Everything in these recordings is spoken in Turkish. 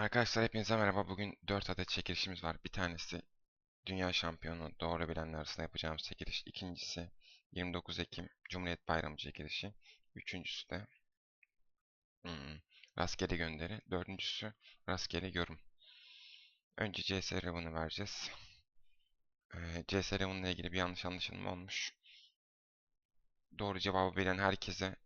Arkadaşlar hepinize merhaba. Bugün 4 adet çekilişimiz var. Bir tanesi Dünya Şampiyonu doğru bilenler arasında yapacağımız çekiliş. İkincisi 29 Ekim Cumhuriyet Bayramı çekilişi. Üçüncüsü de hmm, rastgele gönderi. Dördüncüsü rastgele yorum. Önce CS Raven'ı vereceğiz. Ee, CS Raven'la ilgili bir yanlış anlaşılma olmuş. Doğru cevabı bilen herkese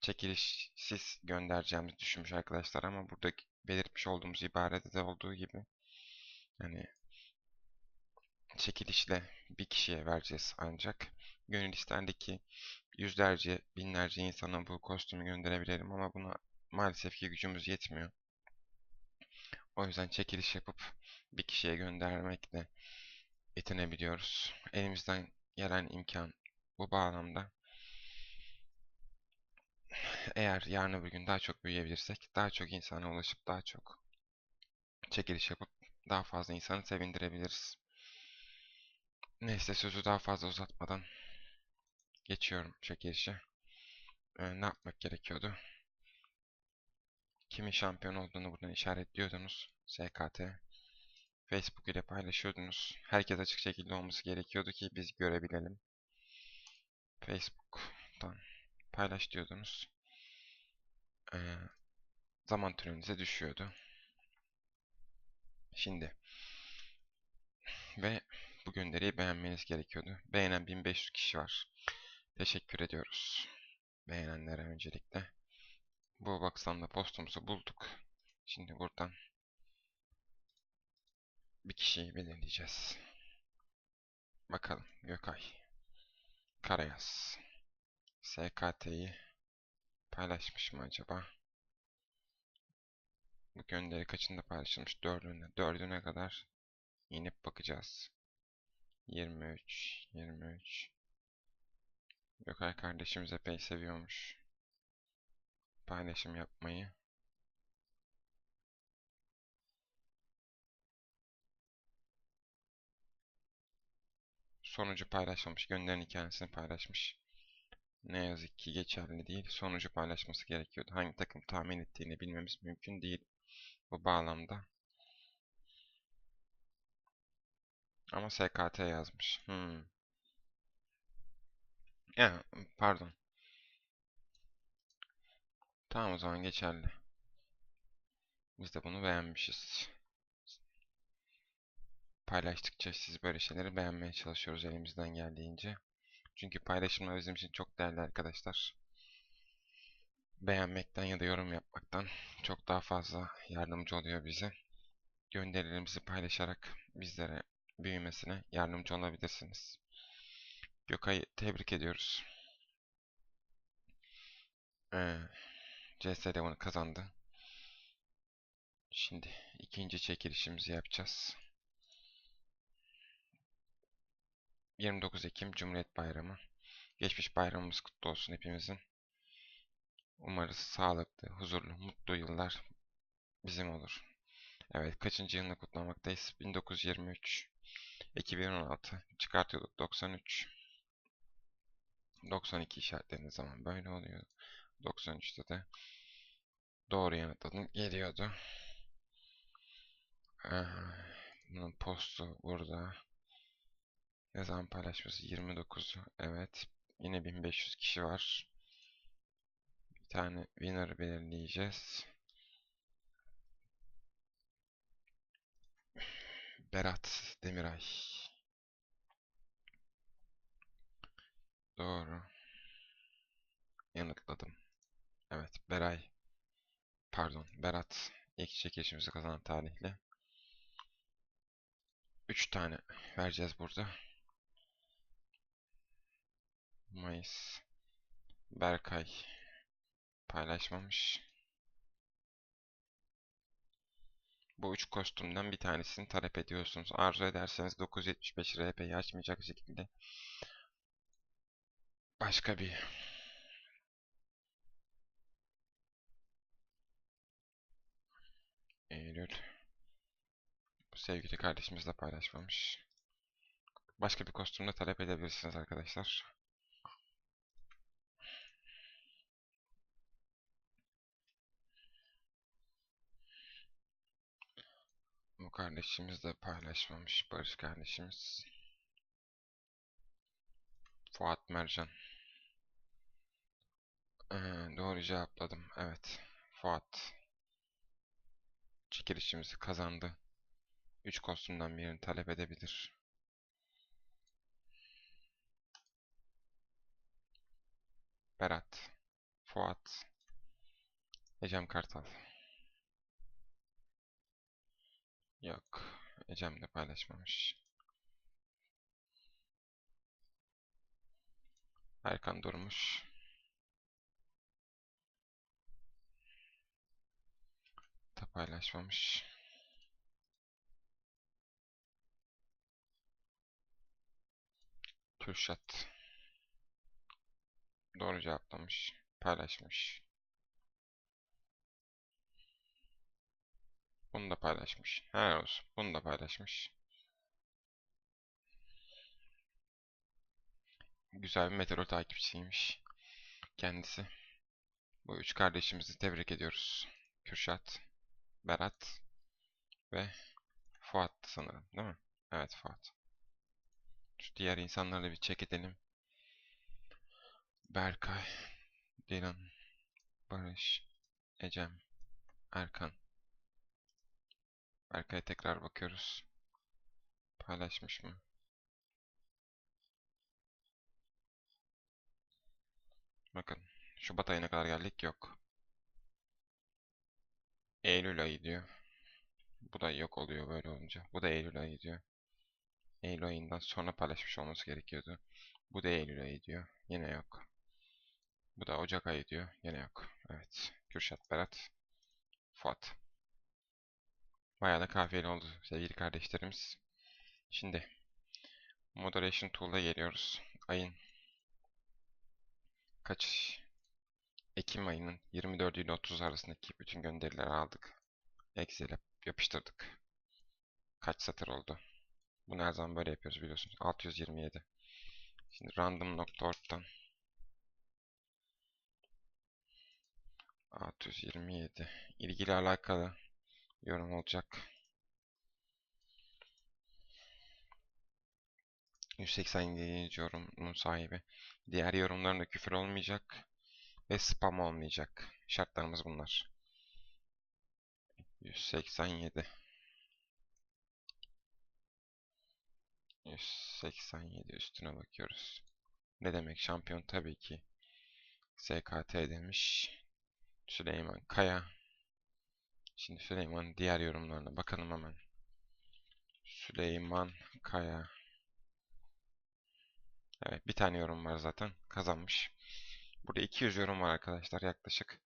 çekilişsiz göndereceğimizi düşünmüş arkadaşlar ama burada belirtmiş olduğumuz ibarede de olduğu gibi yani çekilişle bir kişiye vereceğiz ancak gönül isterdi ki yüzlerce, binlerce insana bu kostümü gönderebilirim ama buna maalesef ki gücümüz yetmiyor. O yüzden çekiliş yapıp bir kişiye göndermekle yetinebiliyoruz. Elimizden gelen imkan bu bağlamda. Eğer yarın öbür gün daha çok büyüyebilirsek, daha çok insana ulaşıp daha çok çekiliş yapıp daha fazla insanı sevindirebiliriz. Neyse sözü daha fazla uzatmadan geçiyorum çekilişe. Ee, ne yapmak gerekiyordu? Kimin şampiyon olduğunu buradan işaretliyordunuz. SKT. Facebook ile paylaşıyordunuz. Herkes açık şekilde olması gerekiyordu ki biz görebilelim. Facebook'tan paylaş diyordunuz. Ee, zaman türünüze düşüyordu. Şimdi ve bu gönderiyi beğenmeniz gerekiyordu. Beğenen 1500 kişi var. Teşekkür ediyoruz. Beğenenlere öncelikle. Bu baksamda postumuzu bulduk. Şimdi buradan bir kişiyi belirleyeceğiz. Bakalım Gökay. Karayaz. SKT'yi paylaşmış mı acaba? Bu gönderi kaçında paylaşılmış? Dördüne. Dördüne kadar inip bakacağız. 23, 23. Gökay kardeşimiz epey seviyormuş. Paylaşım yapmayı. Sonucu paylaşmamış. Gönderin hikayesini paylaşmış. Ne yazık ki geçerli değil. Sonucu paylaşması gerekiyordu. Hangi takım tahmin ettiğini bilmemiz mümkün değil. Bu bağlamda. Ama SKT yazmış. Hmm. Ya, pardon. Tamam o zaman geçerli. Biz de bunu beğenmişiz. Paylaştıkça siz böyle şeyleri beğenmeye çalışıyoruz elimizden geldiğince. Çünkü paylaşımlar bizim için çok değerli arkadaşlar. Beğenmekten ya da yorum yapmaktan çok daha fazla yardımcı oluyor bize. Gönderilerimizi paylaşarak bizlere büyümesine yardımcı olabilirsiniz. Gökay'ı tebrik ediyoruz. Ee, CS Devon'u kazandı. Şimdi ikinci çekilişimizi yapacağız. 29 Ekim Cumhuriyet Bayramı. Geçmiş bayramımız kutlu olsun hepimizin. Umarız sağlıklı, huzurlu, mutlu yıllar bizim olur. Evet, kaçıncı yılını kutlamaktayız? 1923, 2016, çıkartıyorduk 93, 92 işaretlediğiniz zaman böyle oluyor. 93'te de doğru yanıtladın geliyordu. Bunun postu burada. Zaman paylaşması? 29'u. Evet. Yine 1500 kişi var. Bir tane winner belirleyeceğiz. Berat Demiray. Doğru. Yanıtladım. Evet, Beray. Pardon, Berat. İlk çekilişimizi kazanan tarihli. 3 tane vereceğiz burada. Mayıs. Berkay. Paylaşmamış. Bu üç kostümden bir tanesini talep ediyorsunuz. Arzu ederseniz 975 RP'yi açmayacak şekilde başka bir Eylül bu sevgili kardeşimiz de paylaşmamış. Başka bir kostümde talep edebilirsiniz arkadaşlar. Kardeşimiz de paylaşmamış. Barış kardeşimiz. Fuat Mercan. Ee, doğru cevapladım. Evet. Fuat. Çekilişimizi kazandı. 3 kostümden birini talep edebilir. Berat. Fuat. Ecem Kartal. Yok. Ecem de paylaşmamış. Erkan Durmuş. Da paylaşmamış. Kürşat. Doğru cevaplamış. Paylaşmış. Bunu da paylaşmış. Helal olsun. Bunu da paylaşmış. Güzel bir meteor takipçisiymiş. Kendisi. Bu üç kardeşimizi tebrik ediyoruz. Kürşat, Berat ve Fuat sanırım değil mi? Evet Fuat. Şu diğer insanlarla bir check edelim. Berkay, Dilan, Barış, Ecem, Erkan. Berkay'a tekrar bakıyoruz. Paylaşmış mı? Bakın. Şubat ayına kadar geldik. Yok. Eylül ayı diyor. Bu da yok oluyor böyle olunca. Bu da Eylül ayı diyor. Eylül ayından sonra paylaşmış olması gerekiyordu. Bu da Eylül ayı diyor. Yine yok. Bu da Ocak ayı diyor. Yine yok. Evet. Kürşat, Berat, Fuat. Bayağı da kafiyeli oldu sevgili kardeşlerimiz. Şimdi Moderation Tool'a geliyoruz. Ayın kaç Ekim ayının 24 ile 30 arasındaki bütün gönderileri aldık. Excel'e yapıştırdık. Kaç satır oldu? Bunu her zaman böyle yapıyoruz biliyorsunuz. 627. Şimdi random.org'dan 627 ilgili alakalı yorum olacak. 187. yorumun sahibi. Diğer yorumlarında küfür olmayacak ve spam olmayacak. Şartlarımız bunlar. 187 187 üstüne bakıyoruz. Ne demek şampiyon? Tabii ki SKT demiş. Süleyman Kaya. Şimdi Süleyman diğer yorumlarına bakalım hemen. Süleyman Kaya. Evet bir tane yorum var zaten. Kazanmış. Burada 200 yorum var arkadaşlar yaklaşık.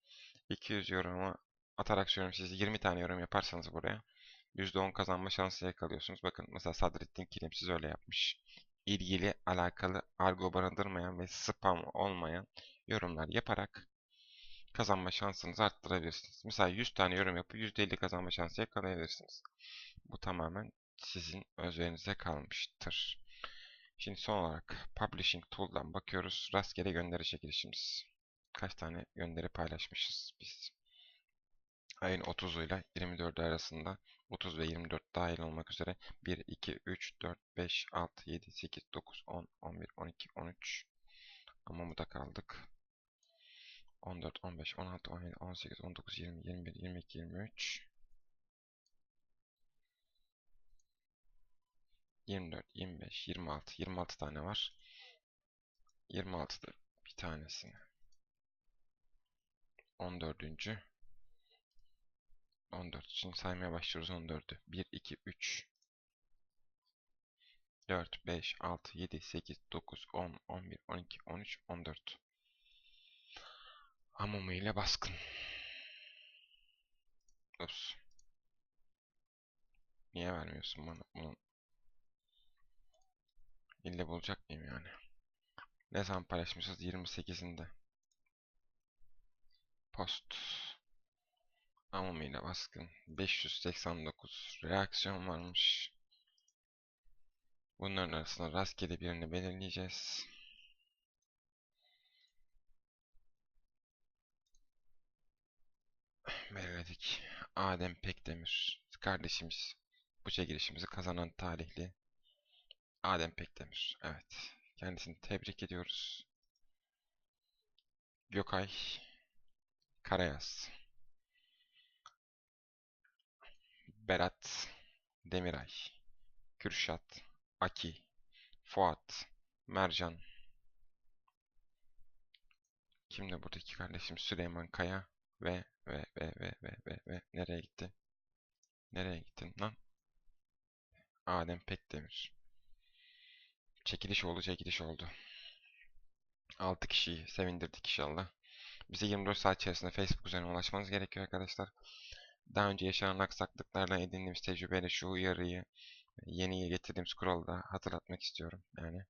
200 yoruma atarak söylüyorum siz 20 tane yorum yaparsanız buraya %10 kazanma şansı yakalıyorsunuz. Bakın mesela Sadrettin Kilim siz öyle yapmış. İlgili, alakalı, argo barındırmayan ve spam olmayan yorumlar yaparak kazanma şansınızı arttırabilirsiniz. Mesela 100 tane yorum yapıp %50 kazanma şansı yakalayabilirsiniz. Bu tamamen sizin özverinize kalmıştır. Şimdi son olarak Publishing Tool'dan bakıyoruz. Rastgele gönderi çekilişimiz. Kaç tane gönderi paylaşmışız biz. Ayın 30'u ile 24 arasında 30 ve 24 dahil olmak üzere 1, 2, 3, 4, 5, 6, 7, 8, 9, 10, 11, 12, 13 ama bu da kaldık. 14, 15, 16, 17, 18, 19, 20, 21, 22, 23 24, 25, 26, 26 tane var. 26'da bir tanesini. 14. 14 için saymaya başlıyoruz 14'ü. 1, 2, 3, 4, 5, 6, 7, 8, 9, 10, 11, 12, 13, 14. Amumu baskın. Ups. Niye vermiyorsun bana bunu? İlle bulacak mıyım yani? Ne zaman paylaşmışız? 28'inde. Post. Amumu baskın. 589 reaksiyon varmış. Bunların arasında rastgele birini belirleyeceğiz. Belirledik. Adem Pekdemir kardeşimiz bu çekilişimizi kazanan talihli Adem Pekdemir. Evet. Kendisini tebrik ediyoruz. Gökay Karayaz. Berat Demiray. Kürşat Aki. Fuat Mercan. Kimdi buradaki kardeşim? Süleyman Kaya ve ve ve ve ve ve ve nereye gitti? Nereye gittin lan? Adem Pekdemir. Çekiliş oldu, çekiliş oldu. 6 kişiyi sevindirdik inşallah. Bize 24 saat içerisinde Facebook üzerinden ulaşmanız gerekiyor arkadaşlar. Daha önce yaşanan aksaklıklardan edindiğimiz tecrübeyle şu uyarıyı yeni getirdiğim scroll'da hatırlatmak istiyorum. Yani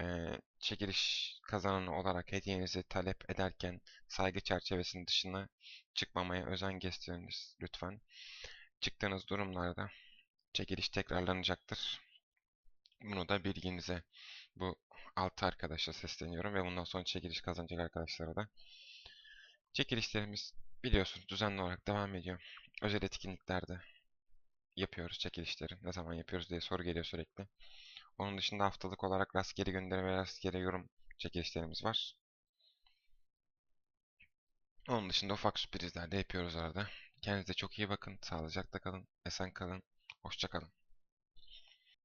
eee, çekiliş kazananı olarak hediyenizi talep ederken saygı çerçevesinin dışına çıkmamaya özen gösteriniz lütfen. Çıktığınız durumlarda çekiliş tekrarlanacaktır. Bunu da bilginize bu 6 arkadaşa sesleniyorum ve bundan sonra çekiliş kazanacak arkadaşlara da. Çekilişlerimiz biliyorsunuz düzenli olarak devam ediyor. Özel etkinliklerde yapıyoruz çekilişleri. Ne zaman yapıyoruz diye soru geliyor sürekli. Onun dışında haftalık olarak rastgele gönderim ve rastgele yorum çekilişlerimiz var. Onun dışında ufak sürprizler de yapıyoruz arada. Kendinize çok iyi bakın. Sağlıcakla kalın. Esen kalın. Hoşça kalın.